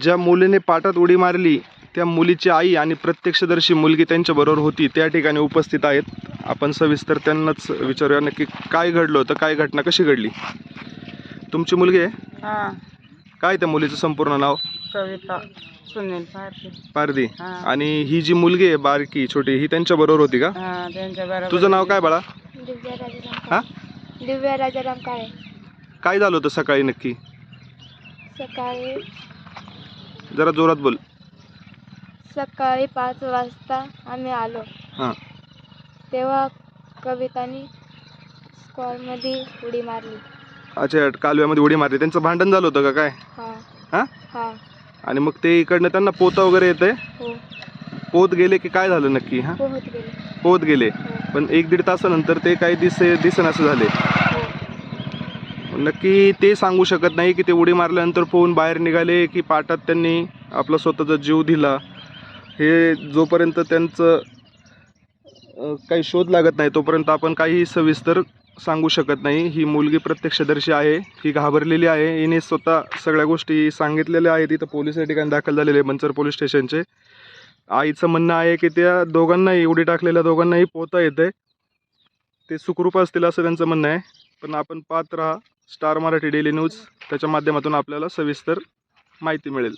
ज्या मुलीने पाटात उडी मारली त्या मुलीची आई आणि प्रत्यक्षदर्शी मुलगी त्यांच्याबरोबर होती त्या ठिकाणी उपस्थित आहेत. आपण सविस्तर त्यांनाच विचारूया नक्की काय घडलं होतं काय घटना कशी घडली? तुमची मुलगी आहे? हा. काय त्या मुलीचं संपूर्ण नाव? कविता सुनील पारखे पारदी हा. आणि ही जी मुलगी आहे बारकी छोटी ही त्यांच्याबरोबर होती का? हा त्यांच्या बरोबर तुझं नाव काय बाळा? दिव्या राजाराम हा? काळे. दिव्या राजाराम काळे. काय झालं होतं सकाळी नक्की? सकाळी जरा जोरात बोल. सकाळी पाच वाजता आम्ही आलो. हां. तेव्हा कवितानी स्कॉलमध्ये उडी मारली. अच्छा कालव्यामध्ये उडी मारली. त्यांचं भांडण झालं होतं का काय? हा. हां? हा. आणि मग ते इकडनं त्यांना पोतं वगैरे येतंय? हो. पोत गेले की काय झालं नक्की? हां? पोहत गेले. हो. पण एक दीड तासानंतर ते काही दिसे दिसेनासे झाले. हो. नक्की ते सांगू शकत नाही की ते उडी मारल्यानंतर पोहून बाहेर निघाले की पाटात त्यांनी आपला स्वतःचा जीव दिला. हे जोपर्यंत त्यांचं काही शोध लागत नाही तोपर्यंत आपण काही सविस्तर सांगू शकत नाही. ही मुलगी प्रत्यक्षदर्शी आहे ही घाबरलेली आहे. हिने स्वतः सगळ्या गोष्टी सांगितलेल्या आहेत. इथं पोलीस या ठिकाणी दाखल झालेले मंचर पोलीस स्टेशनचे. आईचं म्हणणं आहे की त्या दोघांनाही उडी टाकलेल्या दोघांनाही पोहता येते ते सुखरूप असतील असं त्यांचं म्हणणं आहे. पण आपण पाहत राहा. Star Marathi daily news. त्याच्या माध्यमातून आपल्याला सविस्तर माहिती मिळेल.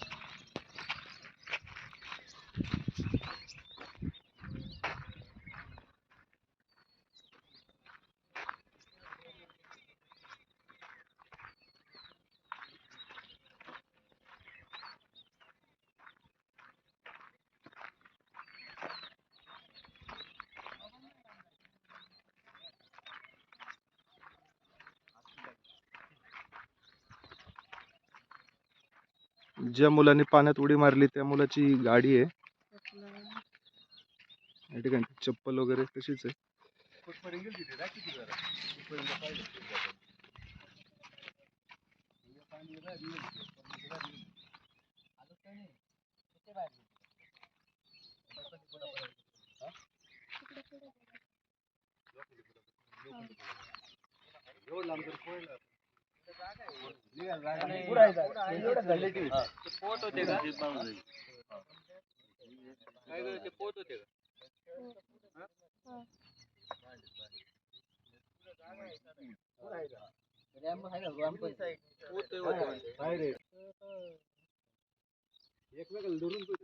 ज्या मुलाने पाण्यात उडी मारली त्या मुलाची गाडी आहे. या ठिकाणी चप्पल वगैरे तशीच आहे. पोट होते ते पोट होते का एकमेकाला धरून थोडं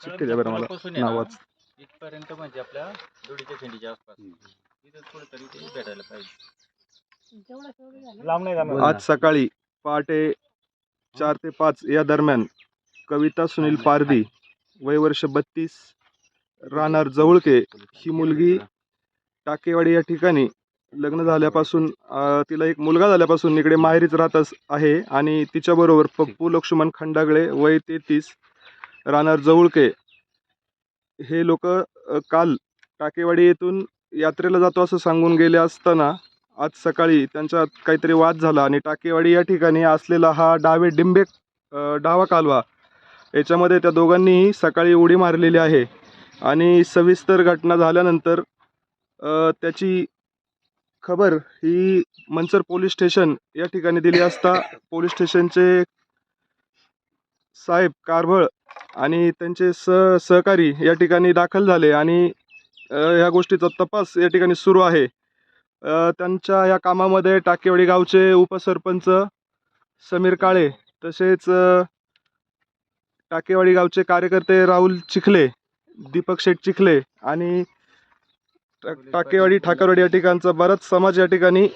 चिठ्ठी द्या बरं मला. नावाच इथपर्यंत म्हणजे आपल्या दोडीच्या खिंडीच्या आसपास. तिथं कुठेतरी ते भेटायला पाहिजे. आज सकाळी पहाटे चार ते पाच या दरम्यान कविता सुनील पारदी वय वर्ष बत्तीस राहणार जवळके ही मुलगी टाकेवाडी या ठिकाणी लग्न झाल्यापासून तिला एक मुलगा झाल्यापासून इकडे माहेरीच राहत आहे आणि तिच्याबरोबर पप्पू लक्ष्मण खंडागळे वय तेहतीस राहणार जवळके. हे लोक काल टाकेवाडी येथून यात्रेला जातो असं सांगून गेले असताना आज सकाळी त्यांच्यात काहीतरी वाद झाला आणि टाकेवाडी या ठिकाणी असलेला हा डावे डिंबे डावा कालवा याच्यामध्ये त्या दोघांनीही सकाळी उडी मारलेली आहे. आणि सविस्तर घटना झाल्यानंतर त्याची खबर ही मंचर पोलीस स्टेशन या ठिकाणी दिली असता पोलीस स्टेशनचे साहेब कारभळ आणि त्यांचे स सहकारी या ठिकाणी दाखल झाले आणि ह्या गोष्टीचा तपास या ठिकाणी सुरू आहे. त्यांच्या या कामामध्ये टाकेवाडी गावचे उपसरपंच समीर काळे तसेच टाकेवाडी गावचे कार्यकर्ते राहुल चिखले दीपक शेठ चिखले आणि टाकेवाडी ठाकरवाडी या ठिकाणचा बराच समाज या ठिकाणी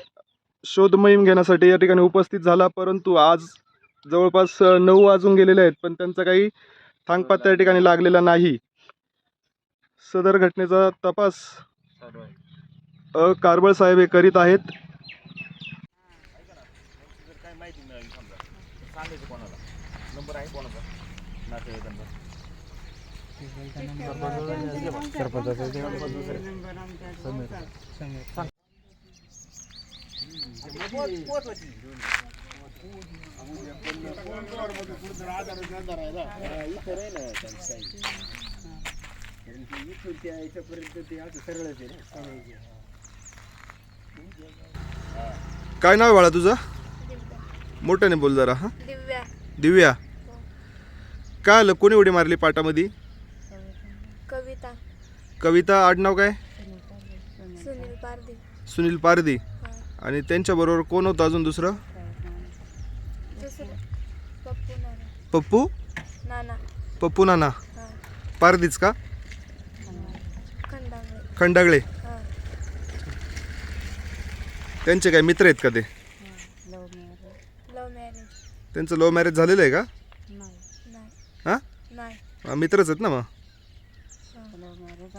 शोध मोहीम घेण्यासाठी या ठिकाणी उपस्थित झाला परंतु आज जवळपास नऊ वाजून गेलेले आहेत पण त्यांचा काही थांगपत्ता या ठिकाणी लागलेला नाही. सदर घटनेचा तपास कारबळ साहेब हे करीत आहेत. कोणाला? नंबर आहे कोणाचा? काय नाव बाळा तुझं? मोठ्याने बोल जरा हा. दिव्या. दिव्या. काय आलं? कोणी उडी मारली पाटामध्ये? कविता आडनाव काय? सुनील पारदी सुनील पारदी आणि त्यांच्याबरोबर कोण होतं अजून दुसरं? पप्पू नाना. पप्पू? नाना. पारदीच का? खंडागळे. त्यांचे काय मित्र आहेत का ते? त्यांचं लव्ह मॅरेज झालेलं आहे का? हां? हा, मित्रच आहेत ना मग?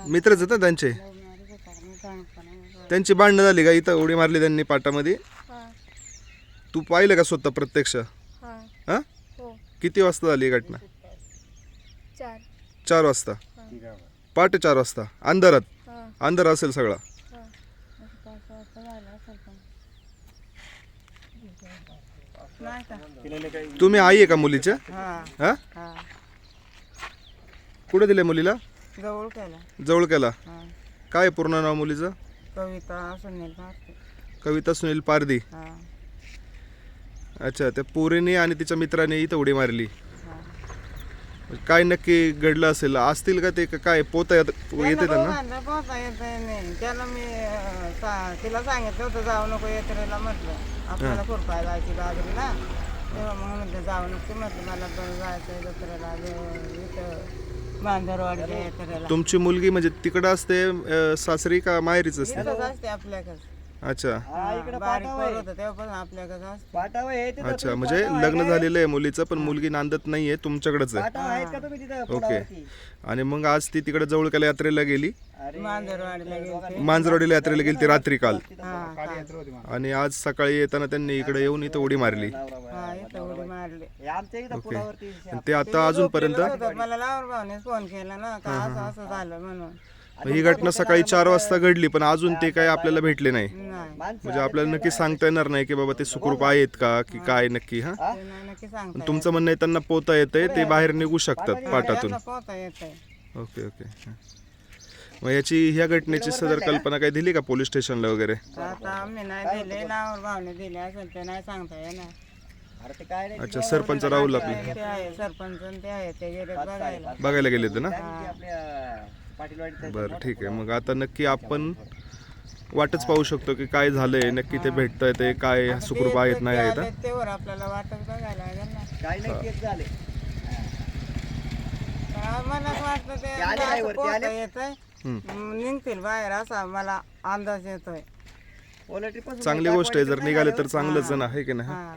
मित्रच आहेत ना त्यांचे? त्यांची भांडणं झाली का? इथं उडी मारली त्यांनी पाटामध्ये? तू पाहिलं का स्वतः प्रत्यक्ष? हां? किती वाजता झाली ही घटना? चार वाजता. पहाटे चार वाजता. अंधारात? अंधार असेल सगळा. तुम्ही आई आहे का मुलीच्या? हा. कुठे दिले मुलीला? जवळ केला. जवळ केला? हा. काय पूर्ण नाव मुलीचं? कविता सुनील भारती कविता सुनील पारदी हा. अच्छा त्या पोरीने आणि तिच्या मित्राने इथं उडी मारली. हा. काय नक्की घडलं असेल? असतील का ते? का काय पोता येत येते त्यांना? दोघांना पोहता येत नाही. त्याला मी अं, सा- तिला सांगितलं होतं जाऊ नको यात्रेला म्हटलं. आपल्याला खुरपाय जायची बाजरीला. तेव्हा मग म्हटलं जाऊ नको. म्हटलं मला बरं जायचं जत्रेला ज- इथं. यात्रेला तुमची मुलगी म्हणजे तिकडं असते अं, सासरी का माहेरीच असते? इथंच असते आपल्याकडे. अच्छा. बारीक पोर होतं तेव्हापासून आपल्याकडे असते. अच्छा म्हणजे लग्न झालेलं आहे मुलीचं पण मुलगी नांदत नाहीये तुमच्याकडेच आहे. ओके. आणि मग आज ती तिकडे जवळकाला यात्रेला गेली? मांजरवाडीला गेलते. मांजरवाडीला यात्रेला गेली ती रात्री काल हा काल. आणि आज सकाळी येताना त्यांनी इकडे येऊन इथं उडी मारली. हा इथं उडी मारली. ओके. आणि ते आता अजूनपर्यंत? होतं, मला लावर भावने फोन केला ना का असं असं झालं म्हणून. ही घटना सकाळी चार वाजता घडली पण अजून ते काय आपल्याला भेटले नाही. म्हणजे आपल्याला नक्की सांगता येणार नाही की बाबा ते सुखरूप आहेत का की काय नक्की हा? नक्की तुमचं म्हणणं आहे त्यांना पोता येतंय ते बाहेर निघू शकतात पाटातून. पोहता ओके ओके. हा. मग याची ह्या घटनेची सदर कल्पना काय दिली का पोलीस स्टेशनला वगैरे? आता आम्ही नाही दिले लावर भावने दिले असेल ते नाही सांगता येणार. अच्छा सरपंच राहुल आपले. ते आहे सरपंच आणि ते आहे ते गेले बघायला. बघायला गेले होते ना. बरं ठीक आहे. मग आता नक्की आपण वाटच पाहू शकतो की काय झालंय नक्की ते भेटतंय ते काय सुखरूप आहेत नाही आहेत हा? तेवर आपल्याला वाटत बघायला लागेल ना. पण आम्हालाच वाटतं ते असं पोहता येतंय. हम्म. निघतील बाहेर असा मला अंदाज येतोय. चांगली गोष्ट आहे जर निघाले तर चांगलंच आहे ना आहे की नाही? हा.